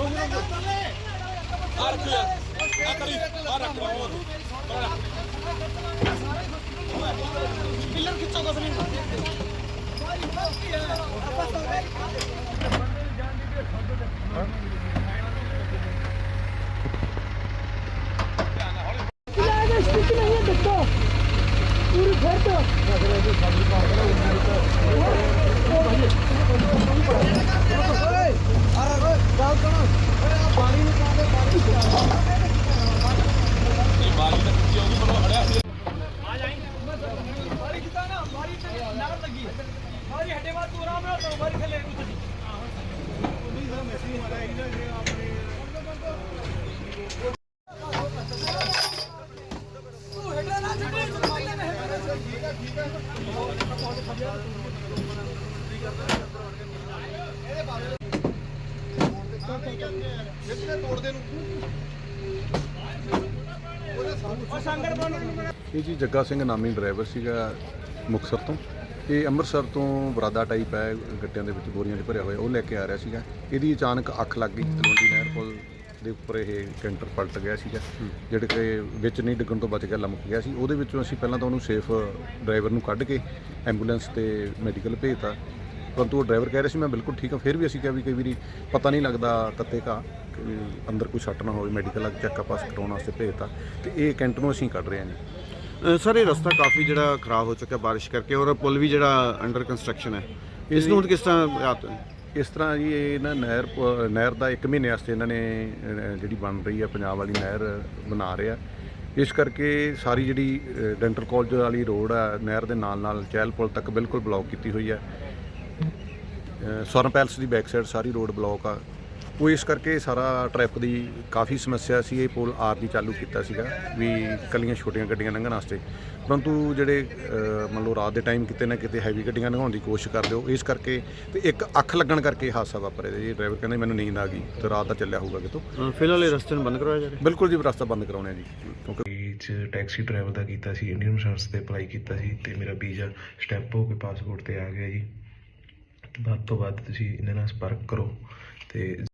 ਆ ਰੱਖੋ ਯਾਰ ਆ ਕਰੀ ਆ ਰੱਖੋ ਪਿੱਲਰ ਖਿੱਚੋ ਕਸ ਨਹੀਂ ਪਿੱਲਰ ਦੀ ਸਥਿਤੀ ਨਹੀਂ ਹੈ ਦੱਸੋ ਪੂਰੀ ਘਰ ਤੋਂ ਲੱਗੀ ਬਾਰੀ ਹੱਡੇ ਬਾਅਦ ਤੂੰ ਆਰਾਮ ਨਾਲ ਬਾਰੀ ਥੱਲੇ ਕੁੱਤੀ ਤੂੰ ਹੱਡਾ ਨਾ ਛੱਡੀ, ਤੂੰ ਥੱਲੇ ਨਾ ਉਹ ਸੰਗਰ ਬਣ ਇਹ ਜੀ ਜੱਗਾ ਸਿੰਘ ਨਾਮੀ ਡਰਾਈਵਰ ਸੀਗਾ ਮੁਕਤਸਰ ਤੋਂ। ਇਹ ਅੰਮ੍ਰਿਤਸਰ ਤੋਂ ਬਰਾਦਾ ਟਾਈਪ ਹੈ, ਗੱਟਿਆਂ ਦੇ ਵਿੱਚ ਬੋਰੀਆਂ 'ਚ ਭਰਿਆ ਹੋਇਆ, ਉਹ ਲੈ ਕੇ ਆ ਰਿਹਾ ਸੀਗਾ। ਇਹਦੀ ਅਚਾਨਕ ਅੱਖ ਲੱਗ ਗਈ, ਤਲਵੰਡੀ ਨਹਿਰ ਪੁਲ ਦੇ ਉੱਪਰ ਇਹ ਕੈਂਟਰ ਪਲਟ ਗਿਆ ਸੀਗਾ, ਜਿਹੜੇ ਕਿ ਵਿੱਚ ਨਹੀਂ ਡਿੱਗਣ ਤੋਂ ਬਚ ਗਿਆ ਲਮਕ ਗਿਆ ਸੀ। ਉਹਦੇ ਵਿੱਚੋਂ ਅਸੀਂ ਪਹਿਲਾਂ ਤਾਂ ਉਹਨੂੰ ਸੇਫ ਡਰਾਈਵਰ ਨੂੰ ਕੱਢ ਕੇ ਐਂਬੂਲੈਂਸ ਤੇ ਮੈਡੀਕਲ ਭੇਜਤਾ। ਪਰੰਤੂ ਉਹ ਡਰਾਈਵਰ ਕਹਿ ਰਿਹਾ ਸੀ, ਮੈਂ ਬਿਲਕੁਲ ਠੀਕ ਹਾਂ। ਫਿਰ ਵੀ ਅਸੀਂ ਕਿਹਾ ਵੀ ਕਈ ਵਾਰੀ ਪਤਾ ਨਹੀਂ ਲੱਗਦਾ ਕੱਤੇ ਕਾ ਅੰਦਰ ਕੋਈ ਸੱਟ ਨਾ ਹੋਵੇ ਮੈਡੀਕਲ ਚੈੱਕਅਪ ਪਾਸ ਕਰਾਉਣ ਵਾਸਤੇ ਭੇਜਤਾ। ਤੇ ਇਹ ਕੈਂਟਰ ਨੂੰ ਅਸੀਂ ਕੱਢ ਰਹੇ ਹਾਂ ਜੀ। ਸਰ, ਇਹ ਰਸਤਾ ਕਾਫੀ ਜਿਹੜਾ ਖਰਾਬ ਹੋ ਚੁੱਕਿਆ ਬਾਰਿਸ਼ ਕਰਕੇ ਔਰ ਪੁਲ ਵੀ ਜਿਹੜਾ ਅੰਡਰ ਕੰਸਟਰਕਸ਼ਨ ਹੈ। ਇਸ ਨੂੰ ਹੁਣ ਕਿਸ ਤਰ੍ਹਾਂ ਰਾਤ ਇਸ ਤਰ੍ਹਾਂ ਜੀ ਇਹ ਨਾ ਨਹਿਰ ਨਹਿਰ ਦਾ 1 ਮਹੀਨੇ ਵਾਸਤੇ ਇਹਨਾਂ ਨੇ ਜਿਹੜੀ ਬਣ ਰਹੀ ਹੈ ਪੰਜਾਬ ਵਾਲੀ ਨਹਿਰ ਬਣਾ ਰਿਹਾ। ਇਸ ਕਰਕੇ ਸਾਰੀ ਜਿਹੜੀ ਡੈਂਟਲ ਕਾਲਜ ਵਾਲੀ ਰੋਡ ਆ, ਨਹਿਰ ਦੇ ਨਾਲ ਨਾਲ ਚਹਿਲ ਪੁਲ ਤੱਕ ਬਿਲਕੁਲ ਬਲੌਕ ਕੀਤੀ ਹੋਈ ਹੈ। ਸਵਰਨ ਪੈਲਸ ਦੀ ਬੈਕ ਸਾਈਡ ਸਾਰੀ ਰੋਡ ਬਲੌਕ ਆ। ਉਹ ਇਸ ਕਰਕੇ ਸਾਰਾ ਟ੍ਰੈਫਿਕ ਦੀ ਕਾਫੀ ਸਮੱਸਿਆ ਸੀ ਇਹ ਪੁਲ ਆਰ ਦੀ ਚਾਲੂ ਕੀਤਾ ਸੀਗਾ ਵੀ ਕੱਲੀਆਂ ਛੋਟੀਆਂ ਗੱਡੀਆਂ ਲੰਘਣ ਵਾਸਤੇ। ਪਰੰਤੂ ਜਿਹੜੇ ਮੰਨ ਲਓ ਰਾਤ ਦੇ ਟਾਈਮ ਕਿਤੇ ਨਾ ਕਿਤੇ ਹੈਵੀ ਗੱਡੀਆਂ ਲੰਘਾਉਣ ਦੀ ਕੋਸ਼ਿਸ਼ ਕਰਦੇ ਹੋ ਇਸ ਕਰਕੇ ਤੇ ਇੱਕ ਅੱਖ ਲੱਗਣ ਕਰਕੇ ਹਾਦਸਾ ਵਾਪਰਿਆ ਜੀ। ਡਰਾਈਵਰ ਕਹਿੰਦੇ ਮੈਨੂੰ ਨੀਂਦ ਆ ਗਈ ਤੇ ਰਾਤ ਦਾ ਚੱਲਿਆ ਹੋਊਗਾ ਕਿਤੋਂ। ਫਿਲਹਾਲ ਇਹ ਰਸਤੇ ਨੂੰ ਬੰਦ ਕਰਵਾਇਆ ਜਾ ਰਿਹਾ? ਬਿਲਕੁਲ ਜੀ ਰਸਤਾ ਬੰਦ ਕਰਾਉਣਾ ਜੀ ਕਿਉਂਕਿ ਚ ਟੈਕਸੀ ਡਰਾਈਵਰ ਦਾ ਕੀਤਾ ਸੀ ਇੰਡੀਅਨ ਇੰਸ਼ੋਰੈਂਸ ਤੇ ਅਪਲਾਈ ਕੀਤਾ ਸੀ ਤੇ ਮੇਰਾ ਵੀਜ਼ਾ ਸਟੈਂਪ ਹੋ ਕੇ ਪਾਸਪੋਰਟ ਤੇ ਆ ਗਿਆ ਜੀ। ਵੱਧ ਤੋਂ ਵੱਧ ਤੁਸੀਂ ਇਹਨਾਂ ਨਾਲ ਸੰਪਰਕ ਕਰੋ ਤੇ